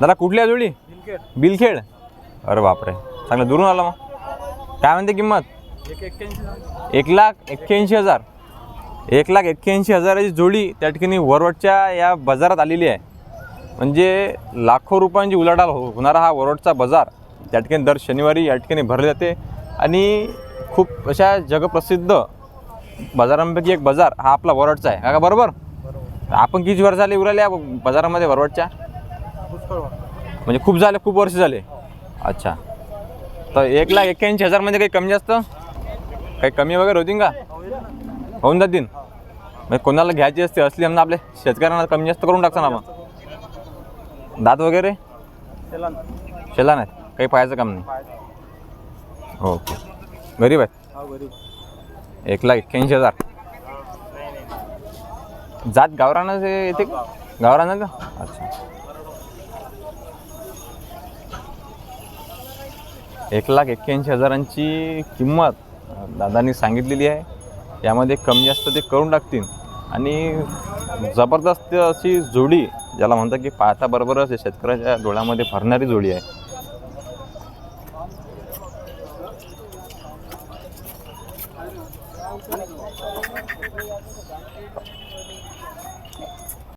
दादा कुठली आहे जोडी? बिलखेड अरे बापरे. चांगलं दुरून आलं मग. काय म्हणते किंमत? एक लाख एक्क्याऐंशी हजार. एक लाख एक्क्याऐंशी हजाराची जोडी त्या ठिकाणी वरवटच्या या बाजारात आलेली आहे. म्हणजे लाखो रुपयांची उलाढाल हो होणारा हा वरवटचा बाजार त्या ठिकाणी दर शनिवारी या ठिकाणी भरले जाते. आणि खूप अशा जगप्रसिद्ध बाजारांपैकी एक बाजार हा आपला वरवटचा आहे. का बरोबर? बरोबर. आपण किती वर्ष झाले उराले या बाजारामध्ये वरवटच्या? म्हणजे खूप झाले खूप वर्ष झाले. अच्छा. तर एक लाख एक्क्याऐंशी हजारमध्ये म्हणजे काही कमी जास्त? काही कमी वगैरे होतील का? होऊन जातील. म्हणजे कोणाला घ्यायची असते असली म्हणून आपल्या शेतकऱ्यांना कमी जास्त करून टाकता ना मग. दात वगैरे? शेला नाहीत काही पाहायचं काम नाही. ओके. गरीब आहेत. एक लाख एक्क्याऐंशी हजार. जात गावरानं येते गावरानं का अच्छा. एक लाख एक्क्याऐंशी हजारांची किंमत दादांनी सांगितलेली आहे. यामध्ये कमी जास्त ते करून टाकतील. आणि जबरदस्त अशी जोडी ज्याला म्हणतात की पाहता बरोबरच शेतकऱ्याच्या डोळ्यामध्ये भरणारी जोडी आहे.